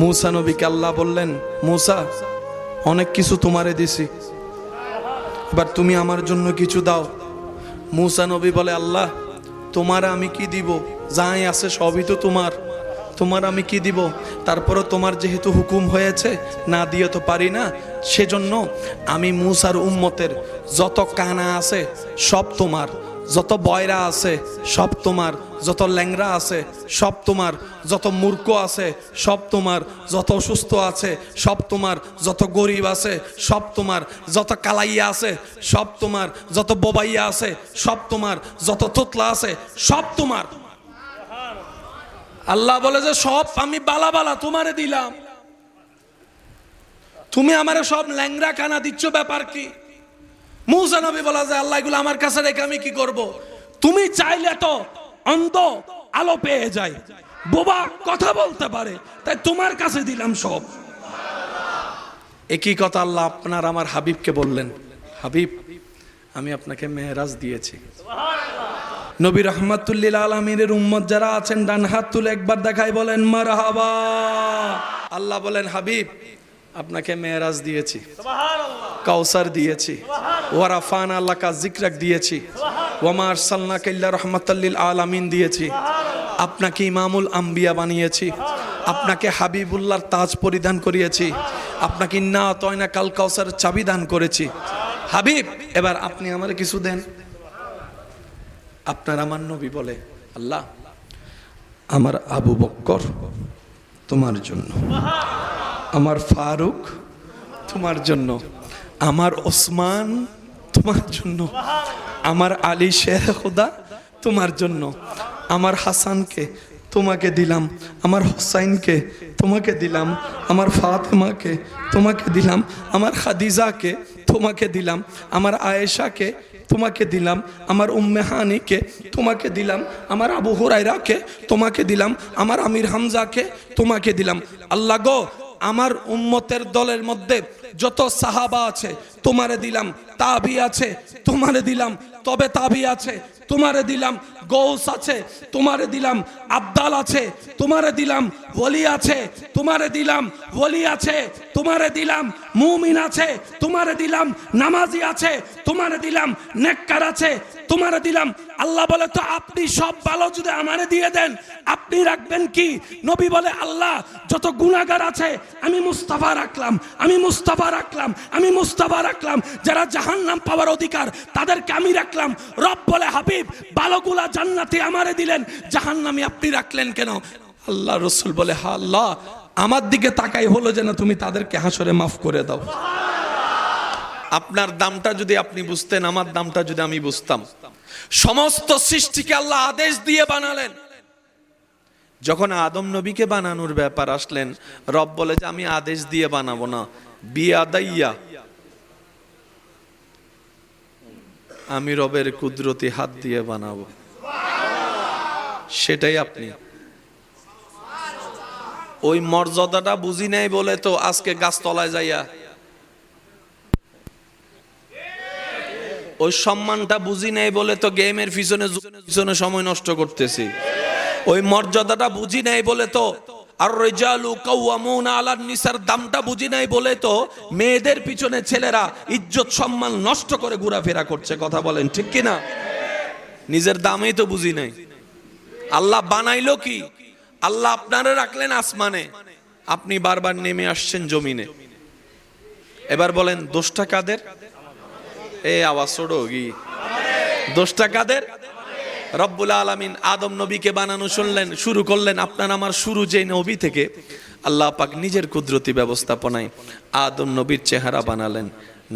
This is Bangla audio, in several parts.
মূসা নবীকে আল্লাহ বললেন, মূসা, অনেক কিছু তোমারে দিছি, এবার তুমি আমার জন্য কিছু দাও। মূসা নবী বলে, আল্লাহ, তোমার আমি কি দিব? যাই আছে সবই তো তোমার। তোমার আমি কি দিব? তারপরে তোমার যেহেতু হুকুম হয়েছে, না দিয়ে তো পারি না। সেজন্য আমি মুসার উম্মতের যত কানা আছে সব তোমার। যত বয়রা আছে, সব তোমার, যত ল্যাংরা আছে, সব তোমার, যত মূর্খ আছে, সব তোমার, যত অসুস্থ আছে, সব তোমার, যত গরিব আছে, সব তোমার, যত কালাইয়া আছে, সব তোমার, যত বোবাইয়া আছে, সব তোমার, যত তোতলা আছে, সব তোমার। আল্লাহ বলে যে, সব আমি বালা বালা তোমারে দিলাম। তুমি আমারে সব ল্যাংরা কানা দিচ্ছ, ব্যাপার কি? মুসা নবী বলা যায় আল্লাহ এগুলো আমার কাছে রেখে আমি কি করব? তুমি চাইলে তো অন্ধ আলো পেয়ে যায়। বোবা কথা বলতে পারে তাই তোমার কাছে দিলাম সব। একই কথা আল্লাহ আপনার আমার হাবিবকে বললেন হাবিব আমি আপনাকে মেহরাজ দিয়েছি। নবী রহমাতুল্লিল আলমিনের উম্মত যারা আছেন ডান হাত তুলে একবার দেখাই বলেন মারহাবা। আল্লাহ বলেন হাবিব আপনাকে মেহরাজ দিয়েছি। কাউসার দিয়েছি। ওয়ারাফান আল্লাহ কা জিক্রাক দিয়েছি। ওয়ামার সাল্লা কাল্লা রহমতাল্লিল আলামিন দিয়েছি। আপনাকে ইমামুল আম্বিয়া বানিয়েছি। আপনাকে হাবিবুল্লাহর তাজ পরিধান করিয়েছি। আপনাকে না তয়না কাল কাউসার চাবি দান করেছি। হাবিব, এবার আপনি আমার কিছু দেন। আপনার আমার নবী বলে, আল্লাহ, আমার আবু বক্কর তোমার জন্য। আমার ফারুক তোমার জন্য। আমার ওসমান তোমার জন্য, আমার আলী শেখ খুদা তোমার জন্য, আমার হাসানকে তোমাকে দিলাম, আমার হোসাইনকে তোমাকে দিলাম, আমার ফাতেমাকে তোমাকে দিলাম, আমার খাদিজাকে তোমাকে দিলাম, আমার আয়েশাকে তোমাকে দিলাম, আমার উম্মেহানিকে তোমাকে দিলাম, আমার আবু হুরাইরাকে তোমাকে দিলাম, আমার আমির হামজাকে তোমাকে দিলাম। আল্লাহ গো আমার উম্মতের দলের মধ্যে যত সাহাবা আছে, তোমারে দিলাম, তাবি আছে, তোমারে দিলাম, তবে তাবি আছে, তোমারে দিলাম, গৌস আছে, তোমারে দিলাম, আবদাল আছে, তোমারে দিলাম, ওলি আছে, তোমারে দিলাম, ওলি আছে, তোমারে দিলাম, মুমিন আছে, তোমারে দিলাম, নামাজি আছে, তোমারে দিলাম, নেককার আছে তোমারে দিলাম। আল্লাহ বলে, তো আপনি সব ভালো যদি আমারে দিয়ে দেন, আপনি রাখবেন কি? নবী বলে, আল্লাহ, যত গুণাগার আছে, আমি মুস্তাফা রাখলাম, আমি মুস্তাফা রাখলাম, আমি মুস্তাফা রাখলাম। যারা জাহান্নাম পাওয়ার অধিকার, তাদেরকে আমি রাখলাম। রব বলে, হাবিব, বালগুলা জান্নাতে আমারে দিলেন, জাহান্নামি আপনি রাখলেন কেন? আল্লাহ রসুল বলে হা আল্লাহ, আমার দিকে তাকাই হলো যেন তুমি তাদেরকে হাসরে মাফ করে দাও। আপনার দামটা যদি আপনি বুঝতেন, আমার দামটা যদি আমি বুঝতাম। সমস্ত সৃষ্টিকে আল্লাহ আদেশ দিয়ে বানালেন। যখন আদম নবীকে বানানোর ব্যাপার আসলেন, রব বলে যে, আমি আদেশ দিয়ে বানাবো না। বিয়াদাইয়া, আমি রবের কুদরতি হাত দিয়ে বানাবো। সেটাই আপনি। ওই মর্যাদাটা বুঝি নাই বলে তো আজকে গাছতলায় যাইয়া ওই সম্মানটা বুঝি নাই বলে তো গেমের পিছনে পিছনে সময় নষ্ট করতেছি। ওই মর্যাদাটা বুঝি নাই বলে তো আর রেজালু কাউয়ামুনা আলার নিসার দামটা বুঝি নাই বলে তো মেয়েদের পিছনে ছেলেরা ইজ্জত সম্মান নষ্ট করে ঘোরাফেরা করছে, কথা বলেন, ঠিক কি না নিজের দামেই তো বুঝি নাই। আল্লাহ বানাইলো কি? আল্লাহ আপনারা রাখলেন আসমানে। আপনি বারবার নেমে আসছেন জমিনে। এবার বলেন, দোষটা কাদের? এ আওয়াজ ছোড়ো কি? দোষটা কাদের? রব্বুল আলমিন আদম নবীকে বানানো শুনলেন, শুরু করলেন আপনার আমার শুরু যে নবী থেকে। আল্লাহ পাক নিজের কুদরতি ব্যবস্থাপনায় আদম নবীর চেহারা বানালেন,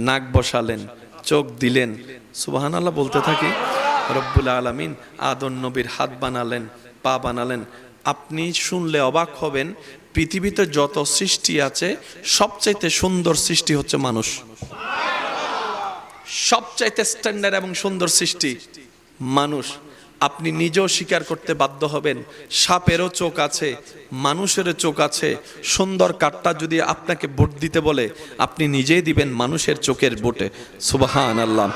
নাক বসালেন, চোখ দিলেন। সুবাহান আল্লাহ বলতে থাকি, রব্বুল আলমিন আদম নবীর হাত বানালেন, পা বানালেন। আপনি শুনলে অবাক হবেন, পৃথিবীতে যত সৃষ্টি আছে, সবচাইতে সুন্দর সৃষ্টি হচ্ছে মানুষ। সবচাইতে স্ট্যান্ডার্ড এবং সুন্দর সৃষ্টি, মানুষ। আপনি নিজেও স্বীকার করতে বাধ্য হবেন, সাপেরও চোখ আছে, মানুষেরও চোখ আছে। সুন্দর কাঠটা যদি আপনাকে ভোট দিতে বলে, আপনি নিজেই দিবেন মানুষের চোখের ভোটে। সুবাহান আল্লাহ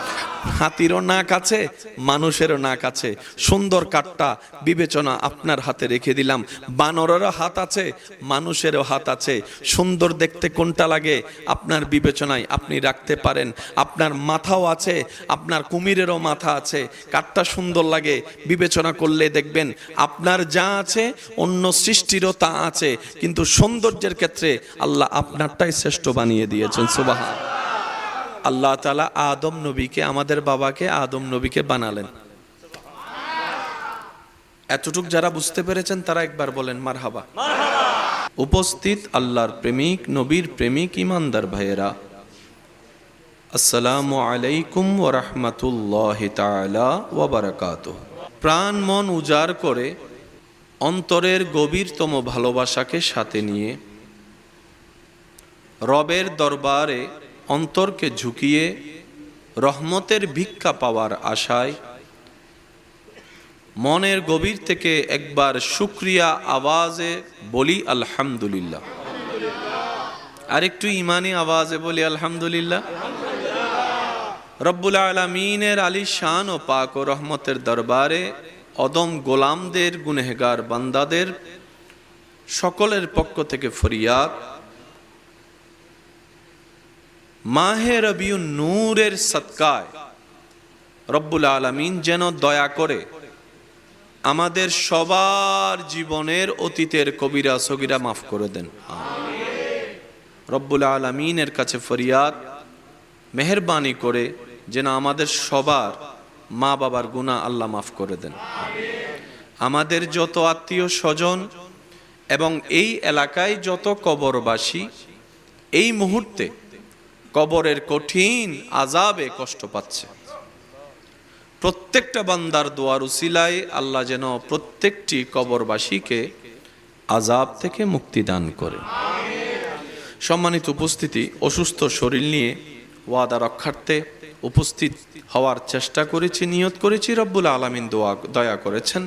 হাতিরও নাক আছে, মানুষেরও নাক আছে। সুন্দর কাঠটা বিবেচনা আপনার হাতে রেখে দিলাম। বানরেরও হাত আছে, মানুষেরও হাত আছে। সুন্দর দেখতে কোনটা লাগে আপনার বিবেচনায় আপনি রাখতে পারেন। আপনার মাথাও আছে, আপনার কুমিরেরও মাথা আছে। কাঠটা সুন্দর লাগে, বিবেচনা করলে দেখবেন আপনার যা আছে, অন্য সৃষ্টিরও তা আছে। কিন্তু সৌন্দর্যের ক্ষেত্রে আল্লাহ আপনারটাই শ্রেষ্ঠ বানিয়ে দিয়েছেন সুবাহ আল্লাহ তালা আদম নবীকে, আমাদের বাবাকে আদম নবীকে বানালেন। এতটুক যারা বুঝতে পেরেছেন, তারা একবার বলেন মার হাবা উপস্থিত আল্লাহর প্রেমিক, নবীর প্রেমিক ইমানদার ভাইয়েরা। আসসালামু আলাইকুম ওয়া রাহমাতুল্লাহি ওয়া প্রাণ, মন উজাড় করে অন্তরের গভীরতম ভালোবাসাকে সাথে নিয়ে রবের দরবারে অন্তরকে ঝুঁকিয়ে রহমতের ভিক্ষা পাওয়ার আশায় মনের গভীর থেকে একবার শুক্রিয়া আওয়াজে বলি, আলহামদুলিল্লাহ। আর একটু ইমানি আওয়াজে বলি, আলহামদুলিল্লাহ। রব্বুল আলমিনের আলী শান ও পাক ও রহমতের দরবারে অদম গোলামদের, গুনেহগার বান্দাদের সকলের পক্ষ থেকে ফরিয়াদ মাহে রবিউ নূরের সৎকায়। রব্বুল আলমিন যেন দয়া করে আমাদের সবার জীবনের অতীতের কবিরা সগিরা মাফ করে দেন। রব্বুল আলমিনের কাছে ফরিয়াদ, মেহরবানি করে যেন আমাদের সবার মা বাবার গুণা আল্লাহ মাফ করে দেন। আমাদের যত আত্মীয় স্বজন এবং এই এলাকায় যত কবরবাসী, এই মুহূর্তে কবরের কঠিন আজাবে কষ্ট পাচ্ছে। প্রত্যেকটা বান্দার দোয়ার উসিলায় আল্লাহ যেন প্রত্যেকটি কবরবাসীকে আজাব থেকে মুক্তি দান করে। সম্মানিত উপস্থিতি, অসুস্থ শরীর নিয়ে ওয়াদা রক্ষার্থে উপস্থিত হওয়ার চেষ্টা করেছি, নিয়ত করেছি, রব্বুল আলমিন দোয়া, দয়া করেছেন।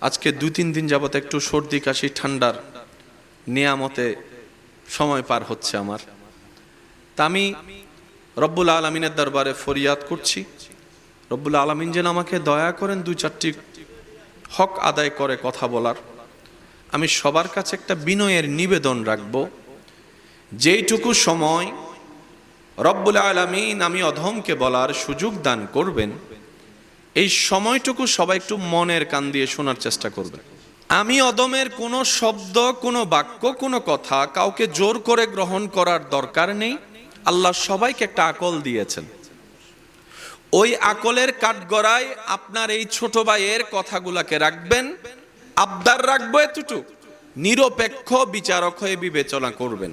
আজকে দুই তিন দিন যাবত একটু সর্দি কাশি, ঠান্ডার নিয়ামতে সময় পার হচ্ছে আমার। তা আমি রব্বুল আলমিনের দরবারে ফরিয়াদ করছি। রব্বুল আলমিন যেন আমাকে দয়া করেন দুই চারটি হক আদায় করে কথা বলার। আমি সবার কাছে একটা বিনয়ের নিবেদন রাখব। যেইটুকু সময় রব্বুল আলমিন আমি অধমকে বলার সুযোগ দান করবেন, এই সময়টুকু সবাই একটু মনের কান দিয়ে শোনার চেষ্টা করবেন। আমি অদমের কোনো শব্দ, কোনো বাক্য, কোনো কথা কাউকে জোর করে গ্রহণ করার দরকার নেই। আল্লাহ সবাইকে একটা আকল দিয়েছেন। ওই আকলের কাঠগড়ায় আপনার এই ছোট ভাইয়ের কথাগুলাকে রাখবেন, আবদার রাখব এতটুকু, নিরপেক্ষ বিচারক হয়ে বিবেচনা করবেন।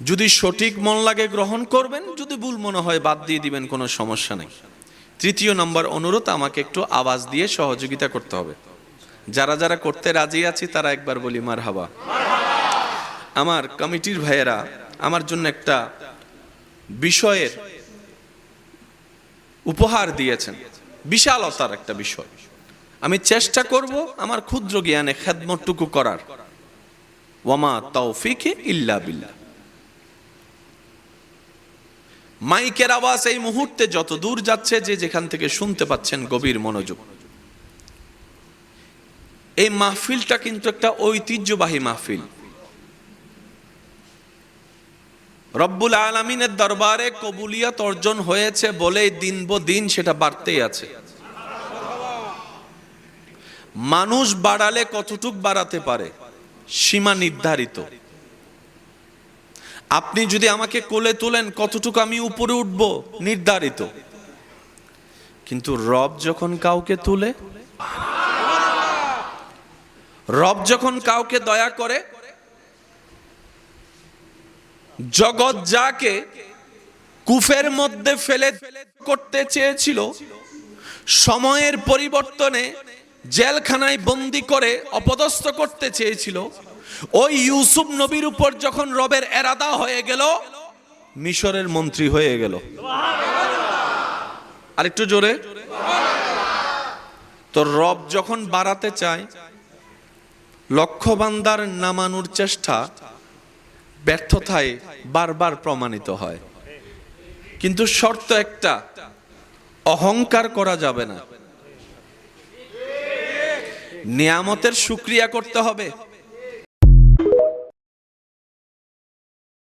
যদি সঠিক মন লাগে গ্রহণ করবেন, যদি ভুল মনে হয় বাদ দিয়ে দিবেন, কোনো সমস্যা নেই। তৃতীয় নম্বর অনুরোধ, আমাকে একটু আওয়াজ দিয়ে সহযোগিতা করতে হবে। যারা যারা করতে রাজি আছি, তারা একবার বলি মার হাবা আমার কমিটির ভাইয়েরা আমার জন্য একটা বিষয়ের উপহার দিয়েছেন। বিশালতার একটা বিষয়। আমি চেষ্টা করব আমার ক্ষুদ্র জ্ঞানে খেদমতটুকু করার। ওয়ামা তৌফিকে ইল্লা বিল্লাহ। মাইকের আওয়াজ এই মুহূর্তে যত দূর যাচ্ছে, যে যেখান থেকে শুনতে পাচ্ছেন গভীর মনোযোগ। এই মাহফিলটা কিন্তু একটা ঐতিহ্যবাহী মাহফিল। রব্বুল আলমিনের দরবারে কবুলিয়ত অর্জন হয়েছে বলে দিন দিন সেটা বাড়তেই আছে। মানুষ বাড়ালে কতটুক বাড়াতে পারে? সীমা নির্ধারিত। আপনি যদি আমাকে কোলে তোলেন, কতটুকু আমি উপরে উঠব? নির্ধারিত। কিন্তু রব যখন কাউকে তুলে, রব যখন কাউকে দয়া করে জগৎ যাকে কুফের মধ্যে ফেলে করতে চেয়েছিল, সময়ের পরিবর্তনে জেলখানায় বন্দি করে অপদস্থ করতে চেয়েছিল, ওই ইউসুফ নবীর উপর যখন রবের এরাদা হয়ে গেল, মিশরের মন্ত্রী হয়ে গেল। আরেকটু জোরে। তো রব যখন বাড়াতে চায়, লক্ষ্যবান্দার নামানোর চেষ্টা ব্যর্থতায় বারবার প্রমাণিত হয়। কিন্তু শর্ত একটা, অহংকার করা যাবে না। নিয়ামতের সুক্রিয়া করতে হবে।